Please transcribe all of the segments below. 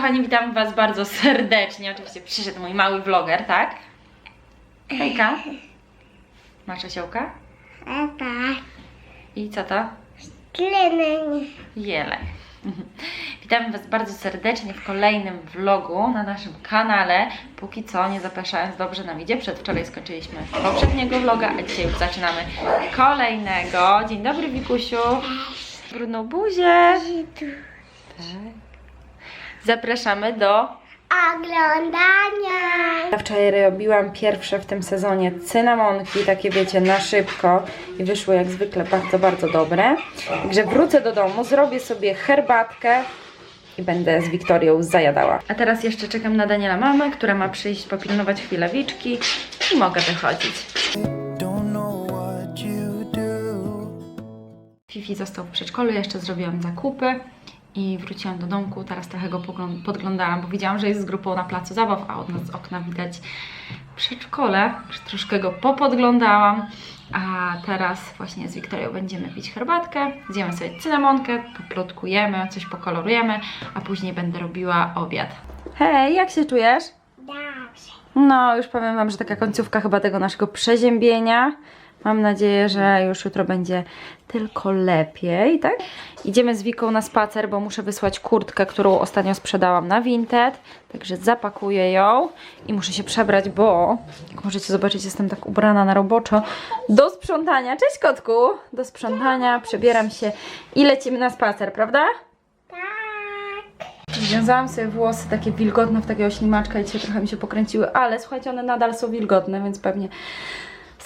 kochani, witam Was bardzo serdecznie. Oczywiście przyszedł mój mały vloger, tak? Hejka. Masz osiołka? Epa, I co to? tleny. Jeleń. Witamy Was bardzo serdecznie w kolejnym vlogu na naszym kanale. Póki co, nie zapraszając, dobrze nam idzie. Przedwczoraj skończyliśmy poprzedniego vloga, a dzisiaj już zaczynamy kolejnego. Dzień dobry, Wikusiu. Brudną buzię. Tak. Zapraszamy do Oglądania. Ja wczoraj robiłam pierwsze w tym sezonie cynamonki, takie wiecie, na szybko i wyszły jak zwykle bardzo, bardzo dobre. Także wrócę do domu, zrobię sobie herbatkę i będę z Wiktorią zajadała. A teraz jeszcze czekam na Daniela mamę, która ma przyjść popilnować chwilewiczki i mogę wychodzić. Fifi został w przedszkolu, jeszcze zrobiłam zakupy i wróciłam do domku. Teraz trochę go podglądałam, bo widziałam, że jest z grupą na placu zabaw, a od nas z okna widać przedszkole. Troszkę go popodglądałam. A teraz właśnie z Wiktorią będziemy pić herbatkę, zjemy sobie cynamonkę, poplotkujemy, coś pokolorujemy, a później będę robiła obiad. Hej, jak się czujesz? Dobrze. No, już powiem Wam, że taka końcówka chyba tego naszego przeziębienia. Mam nadzieję, że już jutro będzie tylko lepiej, tak? Idziemy z Wiką na spacer, bo muszę wysłać kurtkę, którą ostatnio sprzedałam na Vinted. Także zapakuję ją i muszę się przebrać, bo jak możecie zobaczyć, jestem tak ubrana na roboczo. Do sprzątania. Cześć kotku! Do sprzątania, przebieram się i lecimy na spacer, prawda? Tak. Związałam sobie włosy takie wilgotne w takiego ślimaczka i dzisiaj trochę mi się pokręciły, ale słuchajcie, one nadal są wilgotne, więc pewnie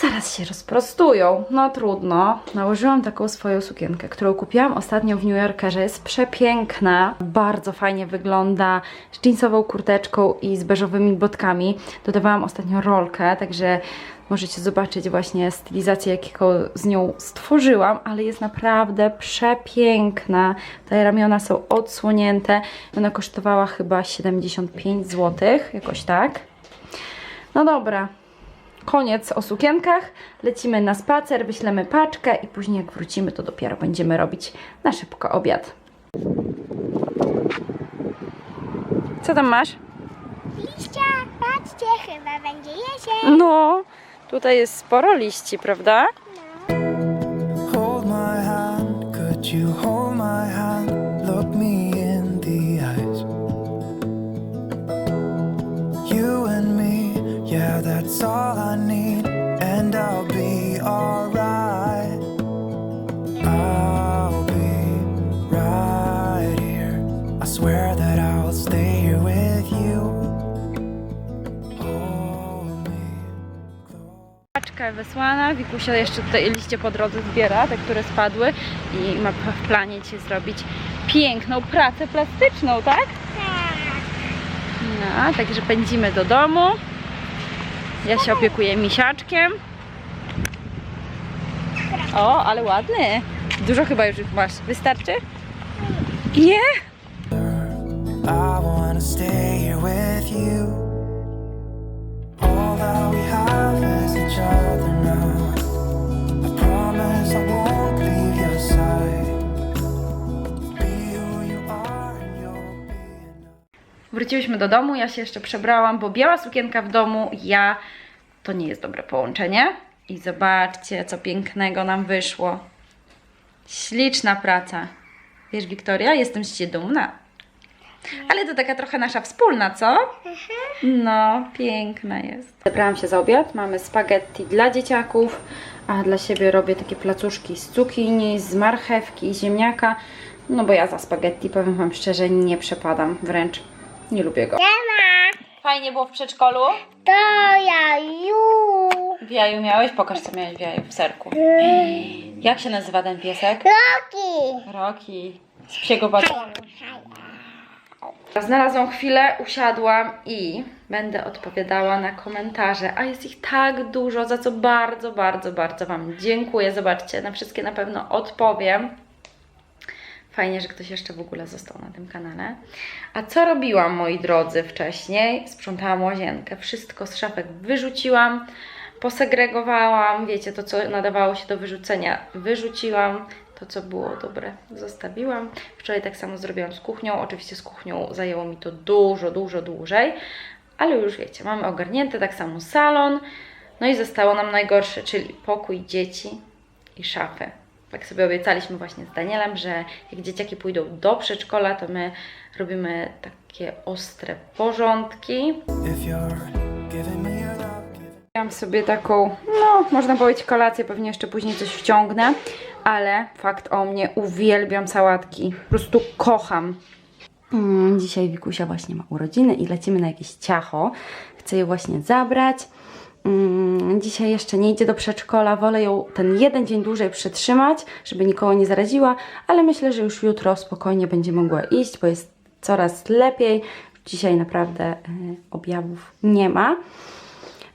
zaraz się rozprostują. No trudno. Nałożyłam taką swoją sukienkę, którą kupiłam ostatnio w New Yorkerze. Jest przepiękna, bardzo fajnie wygląda, z jeansową kurteczką i z beżowymi botkami. Dodawałam ostatnio rolkę, także możecie zobaczyć właśnie stylizację, jaką z nią stworzyłam, ale jest naprawdę przepiękna. Te ramiona są odsłonięte. Ona kosztowała chyba 75 zł, jakoś tak. No dobra, koniec o sukienkach. Lecimy na spacer, wyślemy paczkę i później jak wrócimy, to dopiero będziemy robić na szybko obiad. Co tam masz? Liścia, patrzcie, chyba będzie jesień. No, tutaj jest sporo liści, prawda? That's all I need, and I'll be alright. I'll be right here. I swear that I'll stay here with you. Hold me close. Paczka wysłana, Wikusia jeszcze tutaj liście po drodze zbiera, te, które spadły i ma w planie Ci zrobić piękną pracę plastyczną, tak? Tak. No, także pędzimy do domu. Ja się opiekuję misiaczkiem. O, ale ładny. Dużo chyba już masz. Wystarczy? Nie? I Wróciłyśmy do domu, ja się jeszcze przebrałam, bo biała sukienka w domu, ja to nie jest dobre połączenie. I zobaczcie, co pięknego nam wyszło. Śliczna praca. Wiesz, Wiktoria, jestem z Ciebie dumna. Ale to taka trochę nasza wspólna, co? No, piękna jest. Zebrałam się za obiad. Mamy spaghetti dla dzieciaków, a dla siebie robię takie placuszki z cukinii, z marchewki i ziemniaka. No bo ja za spaghetti, powiem Wam szczerze, nie przepadam. Wręcz nie lubię go. Fajnie było w przedszkolu? to ja ju. W jaju miałeś? Pokaż, co miałeś w jaju, w serku. Jak się nazywa ten piesek? Roki. Roki. Z psiego batu. Znalazłam chwilę, usiadłam i będę odpowiadała na komentarze, a jest ich tak dużo, za co bardzo, bardzo, bardzo Wam dziękuję. Zobaczcie, na wszystkie na pewno odpowiem. Fajnie, że ktoś jeszcze w ogóle został na tym kanale. A co robiłam, moi drodzy, wcześniej? Sprzątałam łazienkę. Wszystko z szafek wyrzuciłam, posegregowałam. Wiecie, to co nadawało się do wyrzucenia, wyrzuciłam. to, co było dobre, zostawiłam. Wczoraj tak samo zrobiłam z kuchnią. Oczywiście z kuchnią zajęło mi to dużo, dużo dłużej, ale już wiecie, mamy ogarnięte, tak samo salon. No i zostało nam najgorsze, czyli pokój dzieci i szafy. Tak sobie obiecaliśmy właśnie z Danielem, że jak dzieciaki pójdą do przedszkola, to my robimy takie ostre porządki. Miałam sobie taką, no można powiedzieć kolację, pewnie jeszcze później coś wciągnę, ale fakt o mnie, uwielbiam sałatki, po prostu kocham. Mm, dzisiaj Wikusia właśnie ma urodziny i lecimy na jakieś ciacho. Chcę je właśnie zabrać. Mm, dzisiaj jeszcze nie idzie do przedszkola, wolę ją ten jeden dzień dłużej przetrzymać, żeby nikogo nie zaraziła, ale myślę, że już jutro spokojnie będzie mogła iść, bo jest coraz lepiej. Dzisiaj naprawdę y, objawów nie ma.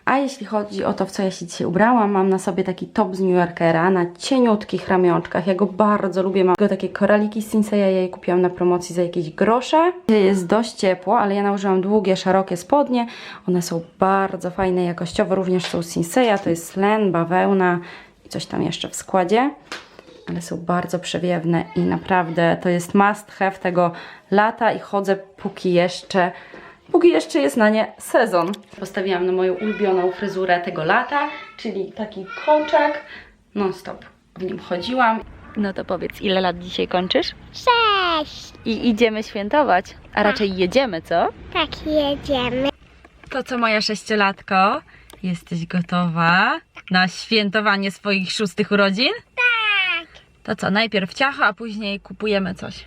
A jeśli chodzi o to, w co ja się dzisiaj ubrałam, mam na sobie taki top z New Yorkera na cieniutkich ramionczkach. Ja go bardzo lubię. Mam go takie koraliki z ja je kupiłam na promocji za jakieś grosze. Jest dość ciepło, ale ja nałożyłam długie, szerokie spodnie. One są bardzo fajne jakościowo, również są z Sinseya. To jest len, bawełna i coś tam jeszcze w składzie. Ale są bardzo przewiewne i naprawdę to jest must have tego lata i chodzę póki jeszcze póki jeszcze jest na nie sezon. Postawiłam na moją ulubioną fryzurę tego lata, czyli taki kołczak non stop. W nim chodziłam. No to powiedz, ile lat dzisiaj kończysz? Sześć. I idziemy świętować, a raczej jedziemy, co? Tak jedziemy. To co, moja sześciolatko? Jesteś gotowa na świętowanie swoich szóstych urodzin? Tak. To co, najpierw ciacho, a później kupujemy coś.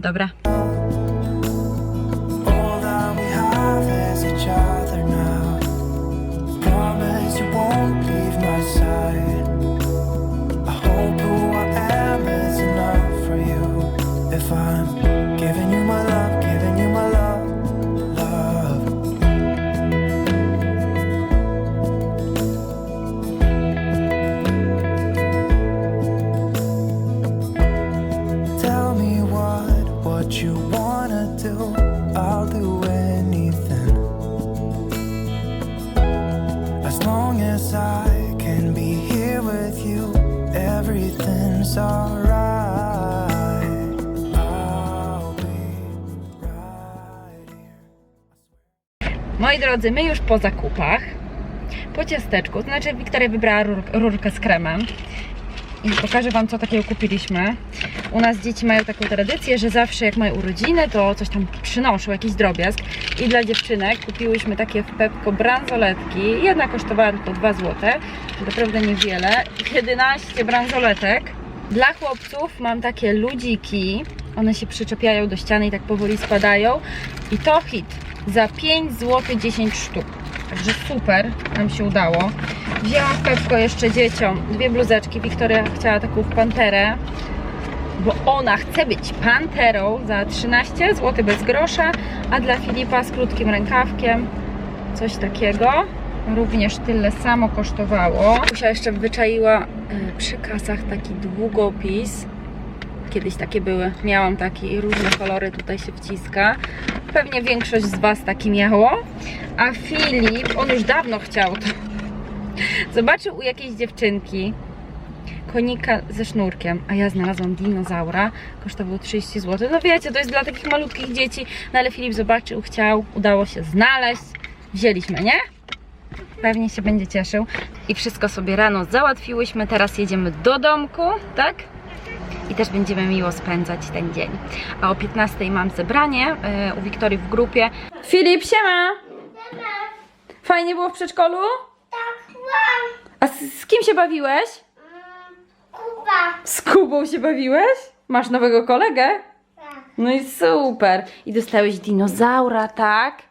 Dobra. I'm giving you Moi drodzy, my już po zakupach, po ciasteczku, to znaczy Wiktoria wybrała rur, rurkę z kremem i pokażę Wam, co takiego kupiliśmy. U nas dzieci mają taką tradycję, że zawsze jak mają urodziny, to coś tam przynoszą, jakiś drobiazg. I dla dziewczynek kupiłyśmy takie w Pepko bransoletki. Jedna kosztowała tylko 2 zł, naprawdę niewiele. 11 bransoletek. Dla chłopców mam takie ludziki. One się przyczepiają do ściany i tak powoli spadają. I to hit. Za 5 zł 10 sztuk. Także super, nam się udało. Wzięłam w jeszcze dzieciom dwie bluzeczki. Wiktoria chciała taką panterę, bo ona chce być panterą za 13 zł bez grosza, a dla Filipa z krótkim rękawkiem coś takiego. Również tyle samo kosztowało. Musia jeszcze wyczaiła y, przy kasach taki długopis. Kiedyś takie były. Miałam taki i różne kolory tutaj się wciska. Pewnie większość z Was taki miało. A Filip, on już dawno chciał to. Zobaczył u jakiejś dziewczynki konika ze sznurkiem, a ja znalazłam dinozaura, kosztował 30 zł. No wiecie, to jest dla takich malutkich dzieci, no ale Filip zobaczył, chciał, udało się znaleźć, wzięliśmy, nie? Pewnie się będzie cieszył. I wszystko sobie rano załatwiłyśmy, teraz jedziemy do domku, tak? I też będziemy miło spędzać ten dzień. A o 15 mam zebranie yy, u Wiktorii w grupie. Filip, siema! Fajnie było w przedszkolu? Tak, mam. A z, z kim się bawiłeś? Kuba. Z Kubą się bawiłeś? Masz nowego kolegę? Tak. No i super. I dostałeś dinozaura, tak?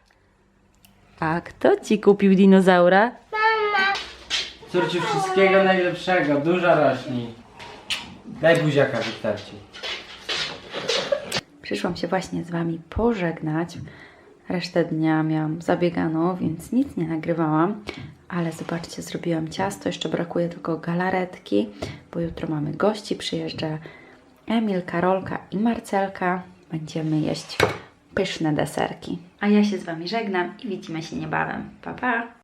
A kto ci kupił dinozaura? Mama. Córciu wszystkiego najlepszego, duża rośnij. Daj buziaka wystarczy. Przyszłam się właśnie z Wami pożegnać. Resztę dnia miałam zabieganą, więc nic nie nagrywałam. Ale zobaczcie, zrobiłam ciasto. Jeszcze brakuje tylko galaretki, bo jutro mamy gości. Przyjeżdża Emil, Karolka i Marcelka. Będziemy jeść pyszne deserki. A ja się z Wami żegnam i widzimy się niebawem. Pa, pa!